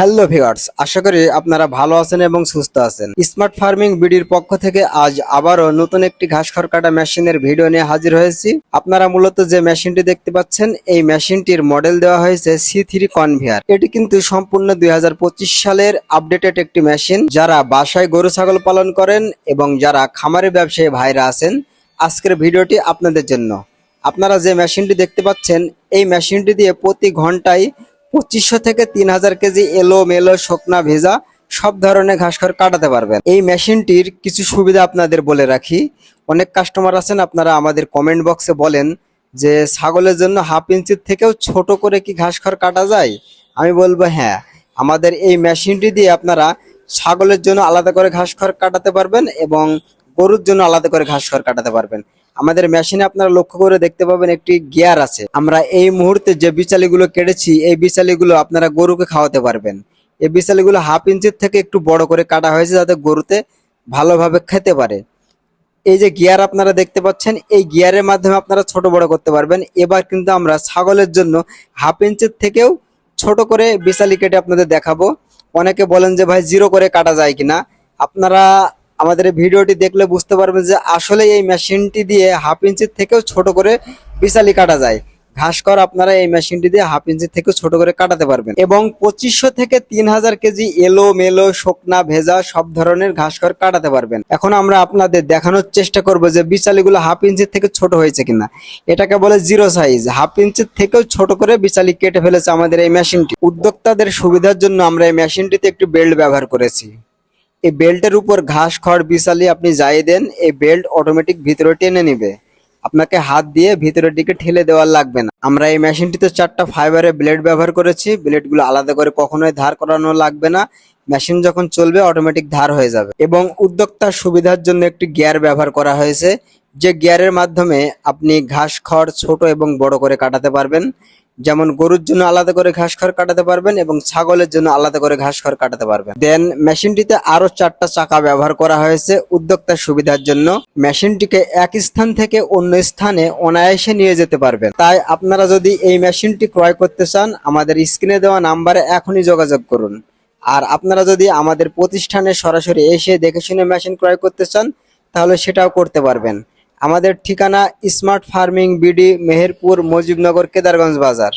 Hello viewers, আশা করি আপনারা ভালো আছেন এবং সুস্থ আছেন। স্মার্ট ফার্মিং বিডির পক্ষ থেকে আজ আবারও নতুন একটি ঘাস খড় কাটা মেশিনের ভিডিও নিয়ে হাজির হয়েছি। আপনারা মূলত যে মেশিনটি দেখতে পাচ্ছেন, এই মেশিনটির মডেল দেওয়া হয়েছে সি থ্রি কনভিয়ার এটি কিন্তু সম্পূর্ণ দুই হাজার পঁচিশ সালের আপডেটেড একটি মেশিন। যারা বাসায় গরু, ছাগল পালন করেন এবং যারা খামারি ব্যবসায়ী ভাইরা আছেন, আজকের ভিডিওটি আপনাদের জন্য। আপনারা যে মেশিনটি দেখতে পাচ্ছেন, এই মেশিনটি দিয়ে প্রতি ঘন্টায় পঁচিশশো থেকে তিন হাজার কেজি এলো মেলো শুকনা ভেজা সব ধরনের ঘাস খড় কাটাতে পারবেন। এই মেশিনটির কিছু সুবিধা আপনাদের বলে রাখি। অনেক কাস্টমার আছেন, আপনারা আমাদের কমেন্ট বক্সে বলেন যে, ছাগলের জন্য হাফ ইঞ্চির থেকেও ছোট করে কি ঘাস খড় কাটা যায়? আমি বলব হ্যাঁ আমাদের এই মেশিনটি দিয়ে আপনারা ছাগলের জন্য আলাদা করে ঘাস খড় কাটাতে পারবেন এবং গরুর জন্য আলাদা করে ঘাস খড় কাটাতে পারবেন। আমাদের মেশিনে আপনারা লক্ষ্য করে দেখতে পাবেন একটি গিয়ার আছে। আমরা এই মুহূর্তে যে বিচালিগুলো কেটেছি, এই বিচালিগুলো আপনারা গরুকে খাওয়াতে পারবেন। এই বিচালিগুলো হাফ ইঞ্চির থেকে একটু বড় করে কাটা হয়েছে যাতে গরুতে ভালোভাবে খেতে পারে। এই যে গিয়ার আপনারা দেখতে পাচ্ছেন, এই গিয়ারের মাধ্যমে আপনারা ছোট বড় করতে পারবেন। এবার কিন্তু আমরা ছাগলের জন্য হাফ ইঞ্চির থেকেও ছোট করে বিচালি কেটে আপনাদের দেখাবো। অনেকে বলেন যে, ভাই, জিরো করে কাটা যায় কিনা? আপনারা আমাদের ভিডিওটি দেখলে বুঝতে পারবেন যে আসলে এই মেশিনটি দিয়ে হাফ ইঞ্চির থেকেও ছোট করে বিচালি কাটা যায়। ঘাস কর আপনারা এই মেশিনটি দিয়ে হাফ ইঞ্চি থেকেও ছোট করে কাটাতে পারবেন। এবং পঁচিশশো থেকে তিন হাজার কেজি এলো, মেলো, শুকনা, ভেজা সব ধরনের ঘাস খড় কাটাতে পারবেন। এখন আমরা আপনাদের দেখানোর চেষ্টা করব যে বিচালিগুলো হাফ ইঞ্চির থেকে ছোট হয়েছে কিনা। এটাকে বলে জিরো সাইজ। হাফ ইঞ্চির থেকেও ছোট করে বিচালি কেটে ফেলেছে আমাদের এই মেশিনটি। উদ্যোক্তাদের সুবিধার জন্য আমরা এই মেশিনটিতে একটি বেল্ট ব্যবহার করেছি। এই বেল্টের উপর ঘাস, খড় বিছালি আপনি যাই দেন, এই বেল্ট অটোমেটিক ভিতরে টেনে নিবে। আপনাকে হাত দিয়ে ভিতরের দিকে ঠেলে দেওয়ার লাগবে না। আমরা এই মেশিনটিতে চারটা ফাইবারের ব্লেড ব্যবহার করেছি। ব্লেডগুলো আলাদা করে কখনোই ধার করানো লাগবে না। মেশিন যখন চলবে অটোমেটিক ধার হয়ে যাবে। এবং উদ্যোক্তার সুবিধার জন্য একটি গিয়ার ব্যবহার করা হয়েছে। যে গিয়ারের মাধ্যমে আপনি ঘাস, খড় ছোট এবং বড় করে কাটাতে পারবেন। যেমন গরুর জন্য আলাদা করে ঘাস খড় কাটাতে পারবেন এবং ছাগলের জন্য আলাদা করে ঘাস খড় কাটাতে পারবেন। দেন মেশিনটিতে আরও চারটা চাকা ব্যবহার করা হয়েছে উদ্যোক্তার সুবিধার জন্য। মেশিনটিকে এক স্থান থেকে অন্য স্থানে অনায়াসে নিয়ে যেতে পারবেন। তাই আপনারা যদি এই মেশিনটি ক্রয় করতে চান, আমাদের স্ক্রিনে দেওয়া নাম্বারে এখনই যোগাযোগ করুন। আর আপনারা যদি আমাদের প্রতিষ্ঠানে সরাসরি এসে দেখে শুনে মেশিন ক্রয় করতে চান, তাহলে সেটাও করতে পারবেন। আমাদের ঠিকানা smart farming BD Meherpur Mujibnagar Kedarganj Bazar.